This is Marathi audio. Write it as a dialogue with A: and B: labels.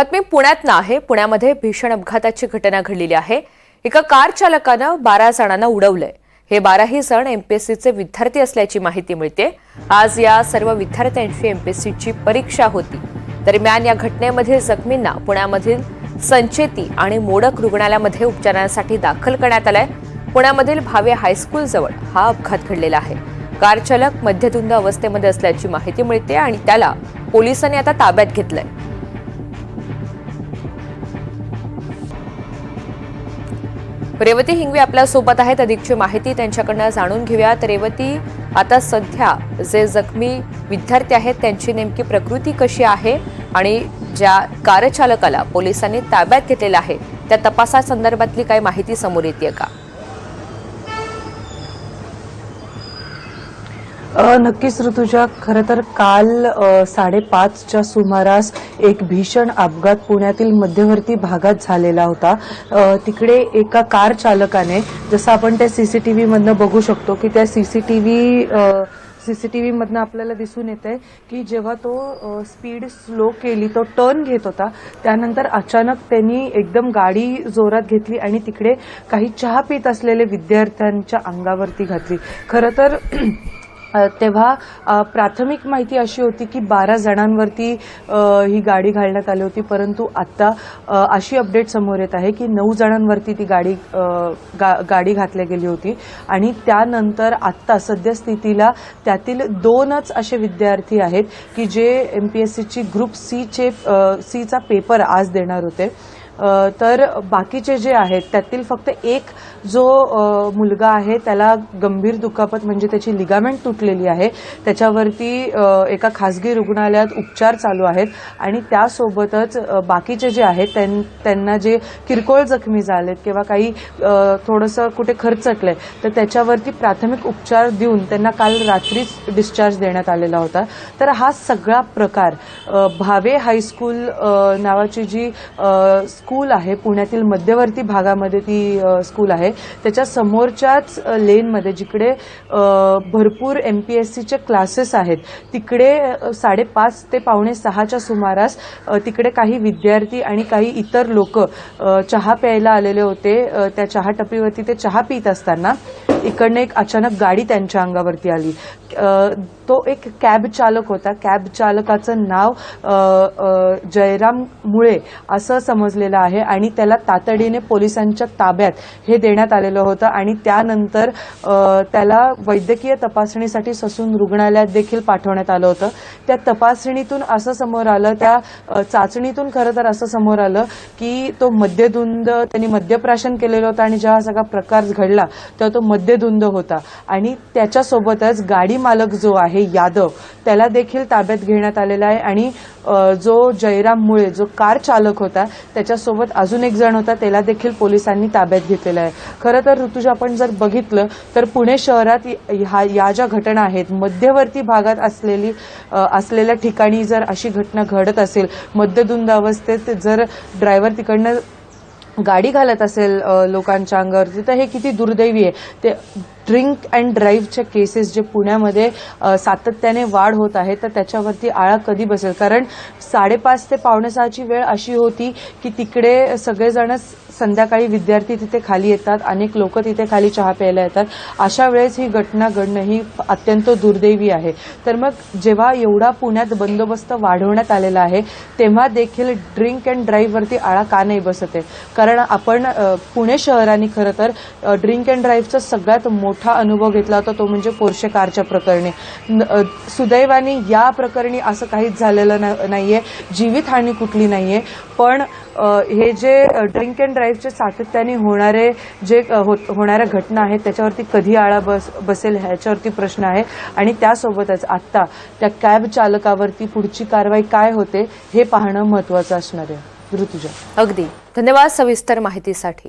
A: बातमी पुण्यात आहे पुण्यामध्ये भीषण अपघाताची घटना घडलेली आहे. एका कार चालकानं बारा जणांना उडवलंय. हे बाराही जण एमपीएससीचे विद्यार्थी असल्याची माहिती मिळते. आज या सर्व विद्यार्थ्यांची एमपीएससीची परीक्षा होती. दरम्यान या घटनेमधील जखमींना पुण्यामधील संचेती आणि मोडक रुग्णालयामध्ये उपचारांसाठी दाखल करण्यात आलाय. पुण्यामधील भावे हायस्कूल जवळ हा अपघात घडलेला आहे. कार चालक मध्यधुंद अवस्थेमध्ये असल्याची माहिती मिळते आणि त्याला पोलिसांनी आता ताब्यात घेतलंय. रेवती हिंगवे आपल्यासोबत आहेत. अधिकची माहिती त्यांच्याकडनं जाणून घेऊयात रेवती आता सध्या जे जखमी विद्यार्थी आहेत त्यांची नेमकी प्रकृती कशी आहे? आणि ज्या कारचालकाला पोलिसांनी ताब्यात घेतलेलं आहे त्या तपासासंदर्भातली काही माहिती समोर येते का?
B: नक्कीच ऋतुजा. खरं तर काल साडेपाचच्या सुमारास एक भीषण अपघात पुण्यातील मध्यवर्ती भागात झालेला होता. तिकडे एका कार चालकाने जसं आपण त्या सीसीटीव्ही मधनं बघू शकतो की त्या सीसीटीव्ही सीसीटीव्ही मधनं आपल्याला दिसून येत आहे की जेव्हा तो स्पीड स्लो केली तो टर्न घेत होता त्यानंतर अचानक त्यांनी एकदम गाडी जोरात घेतली आणि तिकडे काही चहा पित असलेले विद्यार्थ्यांच्या अंगावरती घातली. खरं तर तेव्हा प्राथमिक माहिती अशी होती की बारा जणांवरती ही गाडी घालण्यात आली होती. परंतु आत्ता अशी अपडेट समोर येत आहे की नऊ जणांवरती ती गाडी गा- गाडी घातली गेली होती. आणि त्यानंतर आत्ता सद्यस्थितीला त्यातील दोनच असे विद्यार्थी आहेत की जे एम पी एस सीची ग्रुप सीचे सीचा पेपर आज देणार होते. तर बाकीचे जे आहेत त्यातील फक्त एक जो मुलगा आहे त्याला गंभीर दुखापत म्हणजे त्याची लिगामेंट तुटलेली आहे. त्याच्यावरती एका खासगी रुग्णालयात उपचार चालू आहेत. आणि त्यासोबतच बाकीचे जे आहेत त्यां- त्यांना जे किरकोळ जखमी झालेत किंवा काही थोडंसं कुठे खर्चटलंय तर त्याच्यावरती प्राथमिक उपचार देऊन त्यांना काल रात्रीच डिस्चार्ज देण्यात आलेला होता. तर हा सगळा प्रकार भावे हायस्कूल नावाची जी स्कूल आहे पुण्यातील मध्यवर्ती भागामध्ये ती स्कूल आहे. त्याच्या समोरच्याच लेनमध्ये जिकडे भरपूर एम पी एस सीचे क्लासेस आहेत तिकडे साडेपाच ते पावणे सहाच्या सुमारास तिकडे काही विद्यार्थी आणि काही इतर लोक चहा प्यायला आलेले होते. त्या चहा टपरीवरती ते चहा पित असताना इकडनं एक अचानक गाडी त्यांच्या अंगावरती आली. तो एक कॅब चालक होता. कॅब चालकाचं नाव जयराम मुळे असं समजलेलं आहे आणि त्याला तातडीने पोलिसांच्या ताब्यात हे देण्यात आलेलं होतं. आणि त्यानंतर त्याला वैद्यकीय तपासणीसाठी ससून रुग्णालयात देखील पाठवण्यात आलं होतं. त्या तपासणीतून असं समोर आलं त्या चाचणीतून खरं तर असं समोर आलं की तो मद्यधुंद त्यांनी मद्यप्राशन केलेलं होतं आणि जेव्हा सगळा प्रकार घडला तेव्हा तो मद्यधुंद होता. आणि त्याच्यासोबतच गाडी मालक जो आहे यादव त्याला देखील ताब्यात घेण्यात आलेला आहे. आणि जो जयराम मुळे जो कार चालक होता त्याच्या त्याच्यासोबत अजून एक जण होता त्याला देखील पोलिसांनी ताब्यात घेतलेला आहे. खरं तर ऋतुजा आपण जर बघितलं तर पुणे शहरात ह्या या ज्या घटना आहेत मध्यवर्ती भागात असलेली असलेल्या ठिकाणी जर अशी घटना घडत असेल मद्यधुंद अवस्थेत जर ड्रायव्हर तिकडनं गाडी घालत असेल लोकांच्या अंगावरती तर हे किती दुर्दैवी आहे. ते ड्रिंक अँड ड्राईव्हच्या केसेस जे पुण्यामध्ये सातत्याने वाढ होत आहे तर त्याच्यावरती आळा कधी बसेल? कारण साडेपाच ते पावणेसहाची वेळ अशी होती की तिकडे सगळेजण संध्याकाळी विद्यार्थी तिथे खाली येतात अनेक लोक तिथे खाली चहा प्यायला येतात. अशा वेळेस ही घटना घडणं ही अत्यंत दुर्दैवी आहे. तर मग जेव्हा एवढा पुण्यात बंदोबस्त वाढवण्यात आलेला आहे तेव्हा देखील ड्रिंक अँड ड्राईव्हवरती आळा का नाही बसत आहे? कारण आपण पुणे शहराने खरं तर ड्रिंक अँड ड्राईव्हचा सगळ्यात मोठा अनुभव घेतला होता तो म्हणजे पोर्शे कारच्या प्रकरणी. सुदैवानी सुदैवाने या प्रकरणी असं काहीच झालेलं नाहीये. जीवितहानी कुठली नाहीये. पण हे जे ड्रिंक अँड ड्राईव्ह टाईपचे सातत्याने होणारे जे होत होणाऱ्या घटना आहेत त्याच्यावरती कधी आळा बस बसेल ह्याच्यावरती प्रश्न आहे. आणि त्यासोबतच आत्ता त्या कॅब चालकावरती पुढची कारवाई काय होते हे पाहणं महत्वाचं असणार आहे. ऋतुजा.
A: अगदी. धन्यवाद सविस्तर माहितीसाठी.